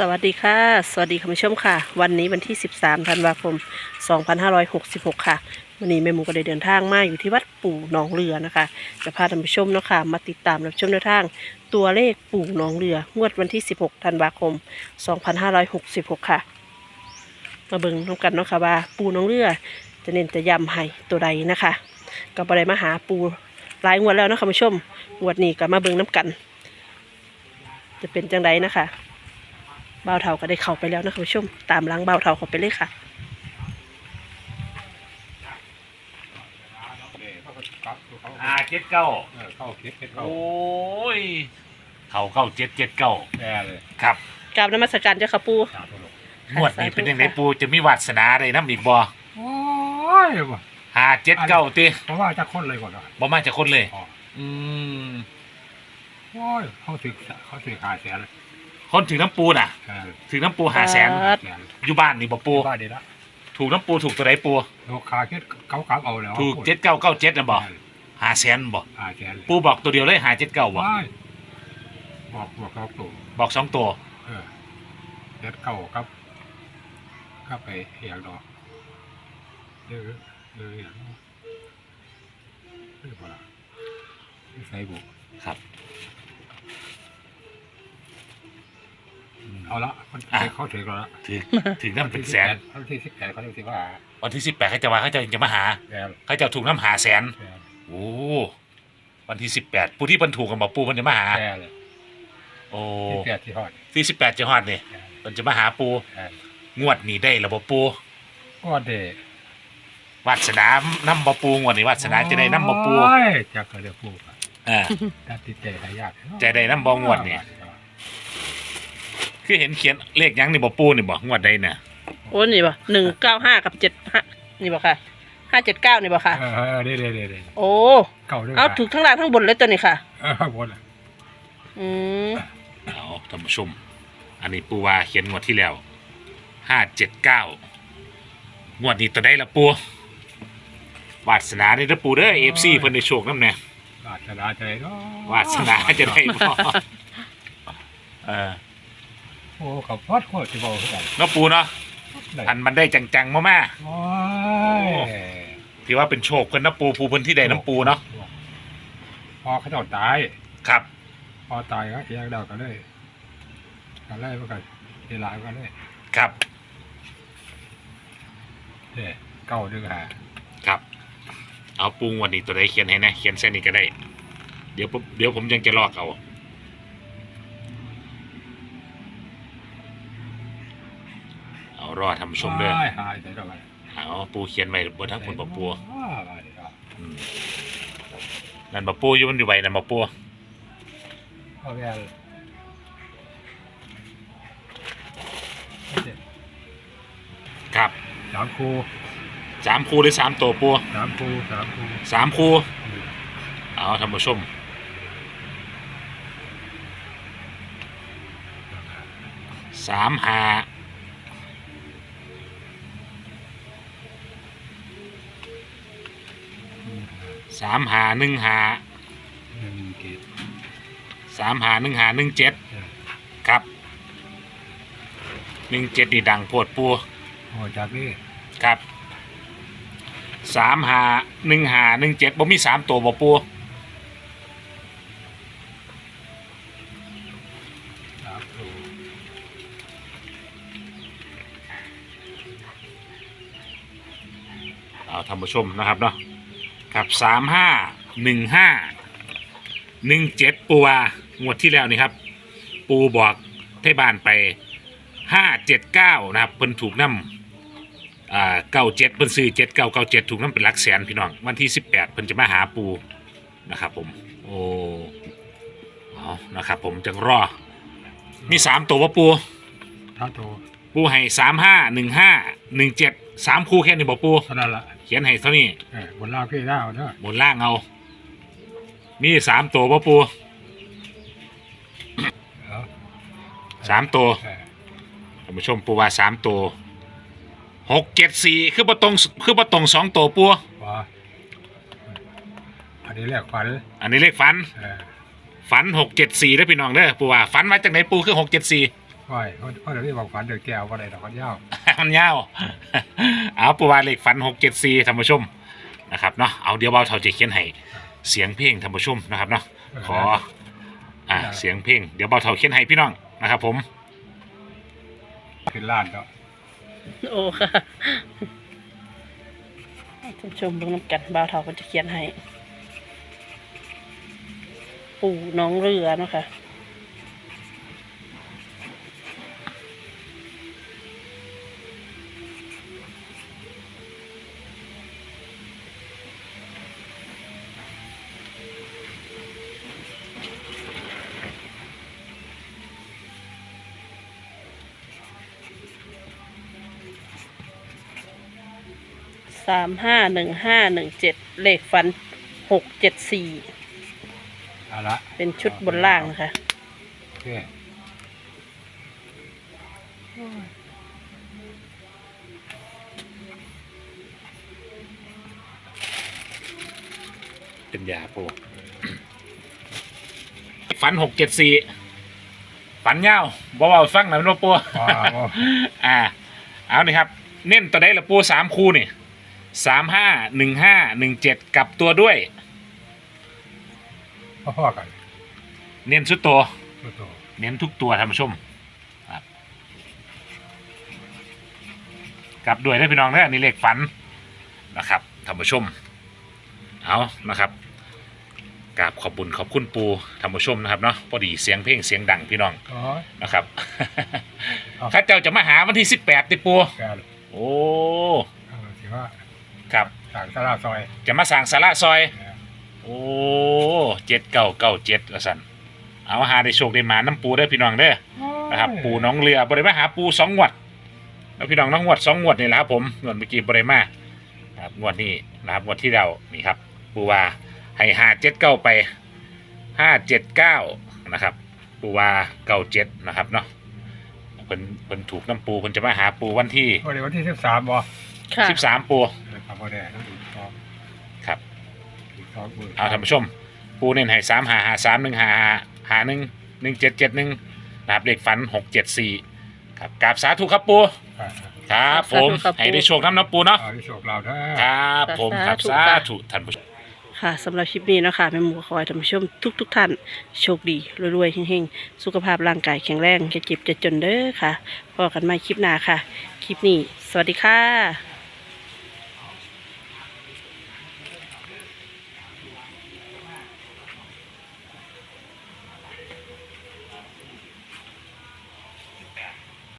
สวัสดีค่ะ สวัสดีคุณผู้ชมค่ะ วันนี้วันที่ 13ธันวาคม 2566 ค่ะ วันนี้แม่หมูก็ได้เดินทางมาอยู่ที่วัดปู่หนองเรือนะคะ จะพาท่านผู้ชมเนาะค่ะมาติดตามรับชมแนวทาง ตัวเลขปู่หนองเรือ งวดวันที่ 16ธันวาคม 2566 ค่ะ มาเบิ่งน้กันเนาะค่ะว่าปู่หนองเรือ จะเน้นจะย้ำให้ตัวใดนะคะ ก็บ่ได้มาหาปู่หลายงวดแล้วนะคะคุณผู้ชมงวดนี้ก็มาเบิ่งน้กัน จะเป็นจังไดนะคะ บ่าวเท่าก็ได้เข้าไปแล้วนะคะคุณผู้ชมตามหลังบ่าวเท่าเข้าไปเลยค่ะอ่าเจ็ดเก้าเออเข้าคิดคิดเข้าโอ้ยเขาเข้าเจ็ดเจ็ดเก้าแย่เลยครับกราบนมัสการเจ้าค่ะปู่สาธุลูกงวดนี้เป็นยังไงปูจะมีวาสนาได้น้ำอีกบ่โอ้ยว่ะหาเจ็ดเก้าตีเพราะว่าจะคนเลยก่อนนะบ่มาจากคนเลยอ๋ออืมโอ้ยเขาถือเขาถือหาแสนเลย คนถึงน้ำปูน่ะเออถึงน้ำปูหาแสนครับแสนอยู่บ้านนี่บ่ปู บ้านดีละถูกน้ำปูถูกตัวไหนปู ลูกค้าคิดเขากลับเอาแล้วถูกเจ็ดเก้าเก้าเจ็ดนะบ่เออหาแสนบ่หาแสนเลยปูบอกตัวเดียวเลยหาเจ็ดเก้าบ่ว้ายบอกบอกเขาตัวบอกสองตัว เออเจ็ดเก้าครับก็ไปเหียงดอกเออเอออย่างนั้นเออบ่ล่ะใส่บุกครับ เอาละมันอะ เขาถือกันละถึงถึงน้ำเป็นแสนวันที่สิบแปดเขาจะสิว่าวันที่สิบแปดเขาจะมาเขาจะจะมาหาแกเขาจะถูกน้ำหาแสนแกโอ้วันที่สิบแปดปูที่บรรถูกกับบอกปูมันจะมาหาแกเลยโอ้ที่แปดที่ฮอดที่สิบแปดจะฮอดนี่แกมันจะมาหาปูแกงวดนี้ได้ระบบปูก็เด็กวาสนาน้ำบปูงวดนี้วาสนาจะได้น้ำบปูโอ้ยจะเกิดเรื่องปูอะอ่าถ้าติดใจหายากใจได้น้ำบองวดนี่ คือเห็นเขียนเลขหยังนี่บปูนี่บอกงวดใดเนี่ยโอ้นี่บ่หนึ่งเก้าห้ากับเจ็ดห้านี่บ่ค่ะห้าเจ็ดเก้านี่บ่ค่ะ เออเออเด้เด้เด้เด้โอ้เก่าด้วยเอาถูกทั้งล่างทั้งบนเลยตัวนี้ค่ะ เออหมดเลยอืมเอาท่านผู้ชม อันนี้ปูว่าเขียนงวดที่แล้วห้าเจ็ดเก้างวดนี้ตัวได้ละปูวาสนาได้ละปูเด้อเอฟซีเพิ่นได้โชคน้ำเนี่ยวาสนาใจเนาะวาสนาจะได้บ่ เออ โอ้กับพอดโคตรที่บอกเขาเนาะปูเนาะได้อันมันได้จังๆมาๆโอ้ยถือว่าเป็นโชคเพิ่นนะปูปูเพิ่นที่ใดน้ำปูเนาะพอเขาเจ้าตาย ครับ พอตายก็เอียงดาวกันเลยกันเลยมันก็เวลากันเลยครับเด้เก้าดึงหาครับ เอาปูงวันนี้ตัวใดเขียนให้นะเขียนเส้นนี้ก็ได้ เดี๋ยวผมเดี๋ยวผมยังจะลอกเอา เอารอทำชมเด้อหายหายใส่ดอกอะไรเอาปูเขียนไว้บนทั้งคนบ่ปูอืมนั่นบ่ปูอยู่มันอยู่ไว้นั่นบ่ปูเอาแย่เลยเจ็ดครับสามคูสามคูหรือสามตัวปูสามคูสามคูสามคูเอาทำชมสามหา สามหาหนึ่งหาหนึ่งเกตสามหาหนึ่งหาหนึ่งเจ็ดเออครับหนึ่งเจ็ดนี่ดังโพดปูโอ้จากนี่ครับสามหาหนึ่งหาหนึ่งเจ็ดบ่มีสามตัวบ่ปูสามคูเอาท่านผู้ชมนะครับเนาะ ครับสามห้าหนึ่งห้าหนึ่งเจ็ดปูวางวดที่แล้วนี่ครับ ปูบอกให้บ้านไปห้าเจ็ดเก้านะครับเพิ่นถูกน้ำอ่าเก้าเจ็ดเพิ่นซื้อเจ็ดเก้าเก้าเจ็ดถูกน้ำเป็นหลักแสนพี่น้อง วันที่สิบแปดเพิ่นจะมาหาปูนะครับผม โอ้เอานะครับผมจังรอ มีสามตัวว่าปูท้าโตปูให้สามห้าหนึ่งห้าหนึ่งเจ็ดสามคู่แค่นี้บอกปูเท่านั้นละ เขียนให้เท่านี้เออบนล่างพี่ได้เอาเนอะบนล่างเอา มีสามตัวป่ะปูเอาสามตัวเออท่านผู้ชมปูว่าสามตัวหกเจ็ดสี่คือประตรงคือประตรงสองตัวปูว่าอันนี้แรกฝันอันนี้เลขฝัน เออฝันหกเจ็ดสี่ได้อพี่น้องเด้อปูว่าฝันมาจากไหนปูคือหกเจ็ดสี่ ฝค่อยเขาเขาเดี๋ยวนี้บอกฝันเดือแก้วว่าอะไรดอกมันยาวมันยาว เอาปูวาเหล็กฟันหกเจ็ดสี่ท่านผู้ชมนะครับเนาะ เอาเดี๋ยวเบาเท่าจะเขียนให้เสียงเพลงท่านผู้ชมนะครับเนาะ ขอ อ่า เสียงเพลง เดี๋ยวเบาเท่าเขียนให้พี่น้องนะครับ ผมเป็นล้านแล้วโอ้ค่ะท่านผู้ชมเบิ่งน้ำกันบ่าวเฒ่าก็จะเขียนให้ ปู่น้องเรือเนาะค่ะ สามห้าหนึ่งห้าหนึ่งเจ็ดเลขฟันหกเจ็ดสี่เอาละเป็นชุดบนล่างนะคะโอเคเป็นยาปูฟันหกเจ็ดสี่ฟันยาวบ่เบาฟังหน่อยนะปูว้าวอ่า เอานี่ครับ เน้นตัวได้ละปูสามคู่นี่ สามห้าหนึ่งห้าหนึ่งเจ็ดกลับตัวด้วย พ่อๆกันเน้นสุดตัว ตัวโตเน้นทุกตัวท่านผู้ชมครับกลับด้วยได้อพี่น้องเด้ออันนี่เลขฝันนะครับท่านผู้ชม เอานะครับกราบขอบบุญขอบคุณปูท่านผู้ชมนะครับเนาะพอดีเสียงเพลงเสียงดังพี่น้องอ๋อ นะครับครับข้าเจ้าจะมาหาวันที่สิบแปดติปูแก้วโอ้เอาถือว่า ครับต่างสลาซอยจะมาสั่งสาระซอยนะโอ้เจ็ดเก้าเก้าเจ็ดละสันเอาหาได้โชคได้หมาน้ำปูได้อพี่น้องเด้อนะครับ ปูน้องเรือบริมาหาปูสองงวดแล้วพี่น้องน้องงวดสองงวดนี่แหละครับผมงวดเมื่อกี้บริมานะครับงวดนี้นะครับงวดที่เรานี่ครับ ปูว่าให้ห้าเจ็ดเก้าไปห้าเจ็ดเก้านะครับ ปูว่าเก้าเจ็ดนะครับเนาะเพิ่นเพิ่นถูกน้ำปูเพิ่นจะมาหาปูวันที่วันนี้วันที่สิบสามบ่ค่ะ สิบสามปู ครับพ่อแดงอีกสองครับอีกสองมือเอาท่านผู้ชม ปูเน้นให้สามหาหาสามหนึ่งหาหาหนึ่งหนึ่งเจ็ดเจ็ดหนึ่งนะครับเลขฝันหกเจ็ดสี่ครับกราบสาธุครับปูอ่าครับผม สาธุครับให้ได้โชคน้ำน้ำปูเนาะเอาที่โชคเราเด้อ ครับผมครับสาสาธุค่ะธุท่านผู้ชม ค่ะสำหรับคลิปนี้เนาะคะแม่หมูขอให้ท่านผู้ชมทุกๆท่านโชคดีรวยๆเฮงๆ สุขภาพร่างกายแข็งแรงจะเจ็บจะจนเด้อค่ะพบกันใหม่คลิปหน้าค่ะ คลิปนี้ สวัสดีค่ะ